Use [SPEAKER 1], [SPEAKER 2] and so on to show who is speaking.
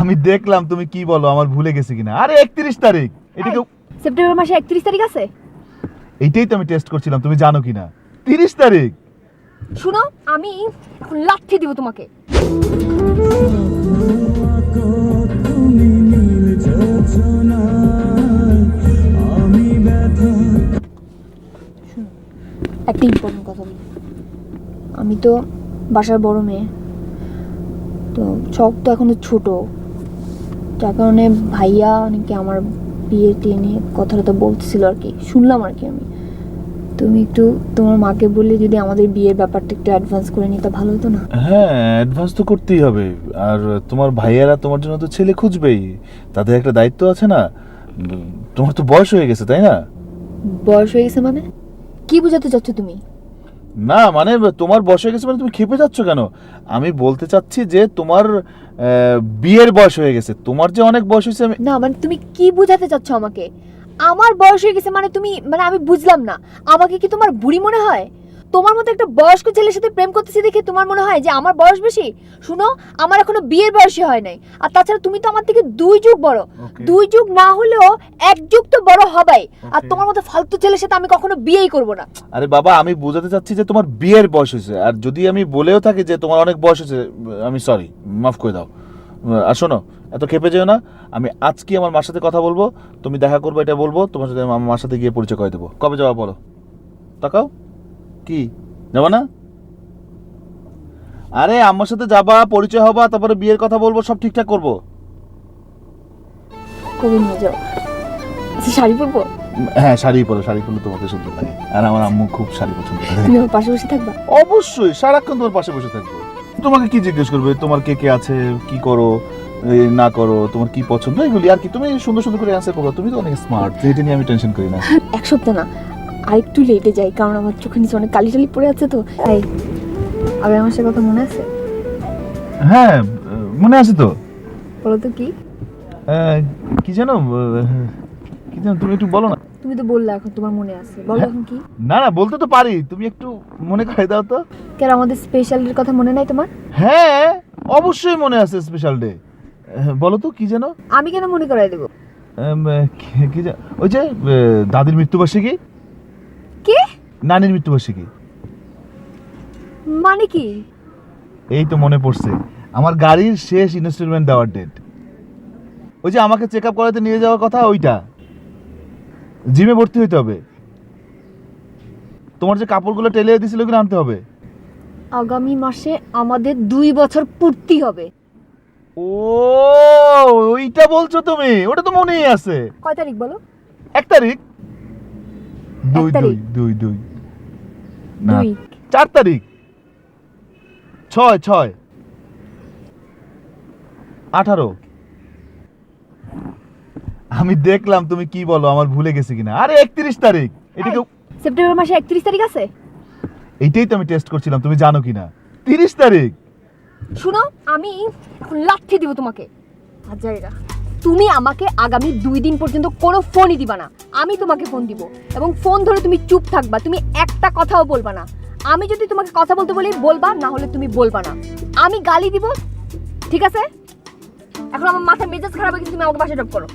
[SPEAKER 1] আমি দেখলাম তুমি কি বলো আমার ভুলে গেছি কিনা। আরে একত্রিশ তারিখ! এটা কেউ
[SPEAKER 2] সেপ্টেম্বর মাসে একত্রিশ তারিখ আছে?
[SPEAKER 1] এইটাই তো আমি টেস্ট করছিলাম তুমি জানো কিনা। তিরিশ তারিখ!
[SPEAKER 2] শুনো আমি এখন লাঠি দিব তোমাকে। একটা ইম্পর্টেন্ট কথা বলি। আমি তো বাসার বড় মেয়ে। তো চক তো এখনও ছোট। যার কারণে ভাইয়া নাকি আমার বিয়ে টিয়ে নিয়ে কথাটা তো বলতেছিল আর কি। শুনলাম আর কি আমি। তুমি একটু তোমার মাকে বললে যদি আমাদের বিয়ের ব্যাপারটা একটু অ্যাডভান্স করে নিতে ভালো হতো না?
[SPEAKER 1] হ্যাঁ অ্যাডভান্স তো করতেই হবে। আর তোমার ভাইয়েরা তোমার জন্য তো ছেলে খুঁজবেই। তাদের একটা দায়িত্ব আছে না। তোমার তো বয়স হয়ে গেছে তাই না?
[SPEAKER 2] বয়স হয়ে গেছে মানে? কি বোঝাতে চাচ্ছ তুমি?
[SPEAKER 1] না মানে তোমার বয়স হয়ে গেছে মানে তুমি খেপে যাচ্ছ কেন? আমি বলতে চাচ্ছি যে তোমার বিয়ের বয়স হয়ে গেছে। তোমার যে অনেক বয়স হয়েছে
[SPEAKER 2] না মানে তুমি কি বোঝাতে চাচ্ছ আমাকে? আমার বয়স হয়ে গেছে মানে তুমি মানে আমি বুঝলাম না। আমাকে কি তোমার বুড়ি মনে হয়? তোমার মতো একটা বয়স্ক ছেলের সাথে প্রেম করতেছি দেখে তোমার মনে হয় যে আমার বয়স বেশি? শুনো আমার এখনও বিয়ের বয়সই হয় নাই। আর তাছাড়া তুমি তো আমার থেকে দুই যুগ বড়। দুই যুগ না হলেও এক যুগ তো বড় হবাই। আর তোমার মতো ফালতু ছেলের সাথে আমি কখনো বিয়েই করব না।
[SPEAKER 1] আরে বাবা আমি বোঝাতে চাচ্ছি যে তোমার বিয়ের বয়স হয়েছে। আর যদি আমি বলেও থাকি যে তোমার অনেক বয়স হয়েছে আমি সরি মাফ করে দাও। আর শোনো এত খেপে যেও না। আমি আজকে আমার মার সাথে কথা বলব। তুমি দেখা করব এটা বলব। তোমার সাথে আমার মার সাথে গিয়ে পরিচয় করে দেবো। কবে যাওয়া বলো? তাকাও। কি? যাব না? আরে আমার সাথে যাবা পরিচয় হবা তারপরে বিয়ের কথা বলব সব ঠিকঠাক করব।
[SPEAKER 2] কবে নিয়ে যাও? আচ্ছা, শাড়ি পরবো?
[SPEAKER 1] হ্যাঁ শাড়ি পরো শাড়ি পরলে তোমাকে সুন্দর লাগে। আর আমার আম্মু খুব শাড়ি পছন্দ করে।
[SPEAKER 2] তুমি আমার পাশে বসে থাকবা?
[SPEAKER 1] অবশ্যই সারাক্ষণ তোমার পাশে বসে থাকব। তোমাকে কি জিজ্ঞেস করবে? তোমার কে কে আছে? কি করো? না করো? তোমার কি পছন্দ? এগুলি আর কি তুমি সুন্দর সুন্দর করে অ্যান্সার করবে। তুমি তো অনেক স্মার্ট এটা নিয়ে আমি টেনশন করি না।
[SPEAKER 2] এক সপ্তাহ না। আরেকটু লেটে যাই কারণ আমার চোখের নিচে অনেক কালি টালি পড়ে আছে তো তাই। আগে আমার সে কথা মনে আছে?
[SPEAKER 1] হ্যাঁ মনে আছে তো।
[SPEAKER 2] বলো তো কি?
[SPEAKER 1] কি জানো কি জানো তুমি একটু বলো না।
[SPEAKER 2] তুমি তো বললে এখন তোমার মনে আছে। বলো এখন কি?
[SPEAKER 1] না না বলতে তো পারি তুমি একটু মনে করে দাও তো।
[SPEAKER 2] কেন আমাদের স্পেশাল ডের কথা মনে নাই তোমার?
[SPEAKER 1] হ্যাঁ অবশ্যই মনে আছে স্পেশাল ডে বলো তো কি জানো
[SPEAKER 2] আমি কেন মনে করাই দেবো?
[SPEAKER 1] কি- ওই যে দাদির মৃত্যুবার্ষিকী?
[SPEAKER 2] কে
[SPEAKER 1] নানির মৃত্যুবার্ষিকী
[SPEAKER 2] মানে কি?
[SPEAKER 1] এই তো মনে পড়ছে। আমার গাড়ির শেষ ইনস্টলমেন্ট দেওয়ার ডেট ওই যে আমাকে চেক আপ করাতে নিয়ে যাওয়ার কথা ওইটা। জিমে ভর্তি হইতে হবে। তোমার যে কাপড়গুলো টেলে দিছিল ওগুলো আনতে হবে।
[SPEAKER 2] আগামী মাসে আমাদের দুই বছর পূর্তি হবে।
[SPEAKER 1] ও ওইটা বলছো তুমি? ওটা তো মনেই আছে।
[SPEAKER 2] কয় তারিখ বলো?
[SPEAKER 1] এক তারিখ? দুই দুই দুই দুই। না চার তারিখ। ছয় ছয়। আঠারো। আমি দেখলাম তুমি কি বলো আমার ভুলে গেছি কিনা। আরে একত্রিশ তারিখ। এটা কেউ
[SPEAKER 2] সেপ্টেম্বর মাসে একত্রিশ তারিখ আছে?
[SPEAKER 1] এইটাই তো আমি টেস্ট করছিলাম তুমি জানো কিনা। তিরিশ তারিখ।
[SPEAKER 2] শুনো আমি এখন লাঠি দিব তোমাকে। হাজারিরা তুমি আমাকে আগামী দুই দিন পর্যন্ত কোনো ফোনই দিবা না। আমি তোমাকে ফোন দিব এবং ফোন ধরে তুমি চুপ থাকবা, তুমি একটা কথাও বলবা না। আমি যদি তোমাকে কথা বলতে বলি, বলবা, না হলে তুমি বলবা না। আমি গালি দিব, ঠিক আছে? এখন আমার মাথায় মেজাজ খারাপ হয়ে তুমি আমাকে বাসা ড্রপ করো।